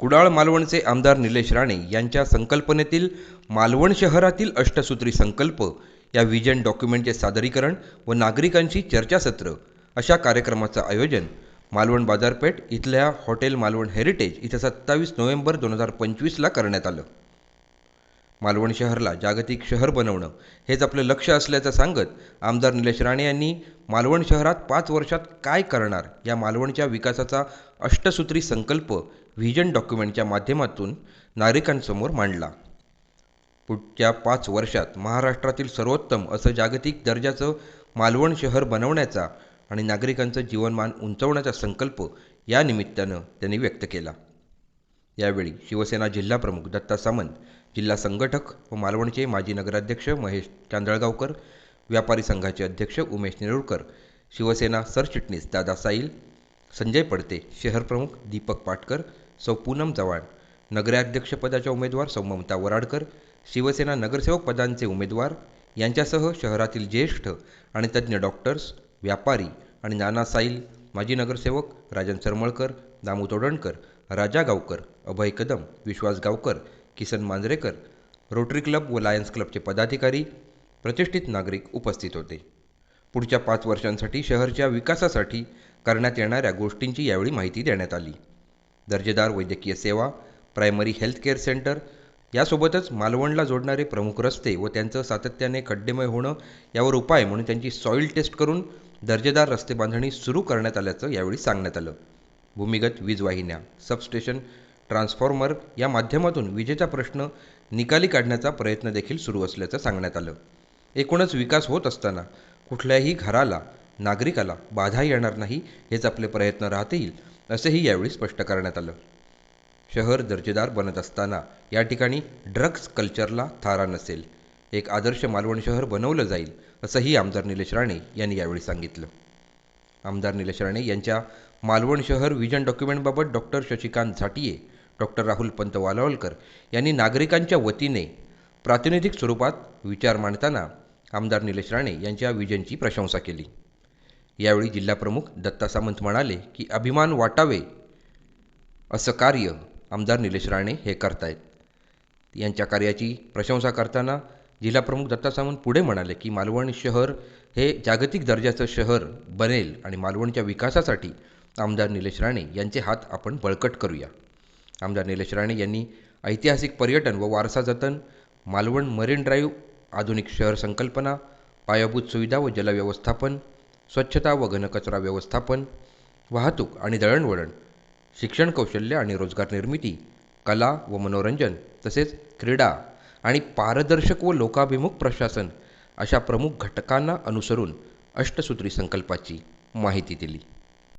कुडाळ मालवणचे आमदार निलेश राणे यांच्या संकल्पनेतील मालवण शहरातील अष्टसूत्री संकल्प या विजन डॉक्युमेंटचे सादरीकरण व नागरिकांशी चर्चासत्र अशा कार्यक्रमाचं आयोजन मालवण बाजारपेठ इथल्या हॉटेल मालवण हेरिटेज इथं सत्तावीस नोव्हेंबर दोन हजार पंचवीसला करण्यात आलं. मालवण शहरला जागतिक शहर बनवणं हेच आपलं लक्ष असल्याचं सांगत आमदार निलेश राणे यांनी मालवण शहरात पाच वर्षात काय करणार या मालवणच्या विकासाचा अष्टसूत्री संकल्प व्हिजन डॉक्युमेंटच्या माध्यमातून नागरिकांसमोर मांडला. पुढच्या पाच वर्षात महाराष्ट्रातील सर्वोत्तम असं जागतिक दर्जाचं मालवण शहर बनवण्याचा आणि नागरिकांचं जीवनमान उंचवण्याचा संकल्प या निमित्तानं त्यांनी व्यक्त केला. यावेळी शिवसेना जिल्हाप्रमुख दत्ता सामंत जिल्हा संघटक व मालवणचे माजी नगराध्यक्ष महेश चांदळगावकर व्यापारी संघाचे अध्यक्ष उमेश नेरुळकर शिवसेना सरचिटणीस दादा साईल संजय पडते शहरप्रमुख दीपक पाटकर सौ पूनम चव्हाण नगराध्यक्षपदाच्या उमेदवार सौ ममता वराडकर शिवसेना नगरसेवक पदांचे उमेदवार यांच्यासह शहरातील ज्येष्ठ आणि तज्ज्ञ डॉक्टर्स व्यापारी आणि नाना साईल माजी नगरसेवक राजन सरमळकर दामू तोडणकर राजा गावकर अभय कदम विश्वास गावकर किसन मांजरेकर रोटरी क्लब व लायन्स क्लबचे पदाधिकारी प्रतिष्ठित नागरिक उपस्थित होते. पुढच्या पाच वर्षांसाठी शहरच्या विकासासाठी करण्यात येणाऱ्या गोष्टींची यावेळी माहिती देण्यात आली. दर्जेदार वैद्यकीय सेवा प्रायमरी हेल्थ केअर सेंटर यासोबतच मालवणला जोडणारे प्रमुख रस्ते व त्यांचं सातत्याने खड्डेमय होणं यावर उपाय म्हणून त्यांची सॉईल टेस्ट करून दर्जेदार रस्ते बांधणी सुरू करण्यात आल्याचं यावेळी सांगण्यात आलं. भूमिगत वीजवाहिन्या सबस्टेशन ट्रान्सफॉर्मर या माध्यमातून विजेचा प्रश्न निकाली काढण्याचा प्रयत्न देखील सुरू असल्याचं सांगण्यात आलं. एकूणच विकास होत असताना कुठल्याही घराला नागरिकाला बाधा येणार नाही हेच आपले प्रयत्न राहतील असंही यावेळी स्पष्ट करण्यात आलं. शहर दर्जेदार बनत असताना या ठिकाणी ड्रग्ज कल्चरला थारा नसेल. एक आदर्श मालवण शहर बनवलं जाईल असंही आमदार निलेश राणे यांनी यावेळी सांगितलं. आमदार निलेश राणे यांच्या मालवण शहर विजन डॉक्युमेंटबाबत डॉक्टर शशिकांत झाटिये डॉक्टर राहुल पंत वालावलकर यांनी नागरिकांच्या वतीने प्रातिनिधिक स्वरूपात विचार मांडताना आमदार निलेश राणे यांच्या विजनची प्रशंसा केली. यावेळी जिल्हाप्रमुख दत्ता सामंत म्हणाले की अभिमान वाटावे असं कार्य आमदार निलेश राणे हे करतायत. यांच्या कार्याची प्रशंसा करताना जिल्हाप्रमुख दत्ता सामंत पुढे म्हणाले की मालवण शहर हे जागतिक दर्जाचं शहर बनेल आणि मालवणच्या विकासासाठी आमदार निलेश राणे यांचे हात आपण बळकट करूया. आमदार निलेश राणे यांनी ऐतिहासिक पर्यटन व वारसा जतन मालवण मरीन ड्राईव्ह आधुनिक शहर संकल्पना पायाभूत सुविधा व जलव्यवस्थापन स्वच्छता व घनकचरा व्यवस्थापन वाहतूक आणि दळणवळण शिक्षण कौशल्य आणि रोजगार निर्मिती कला व मनोरंजन तसेच क्रीडा आणि पारदर्शक व लोकाभिमुख प्रशासन अशा प्रमुख घटकांना अनुसरून अष्टसूत्री संकल्पाची माहिती दिली.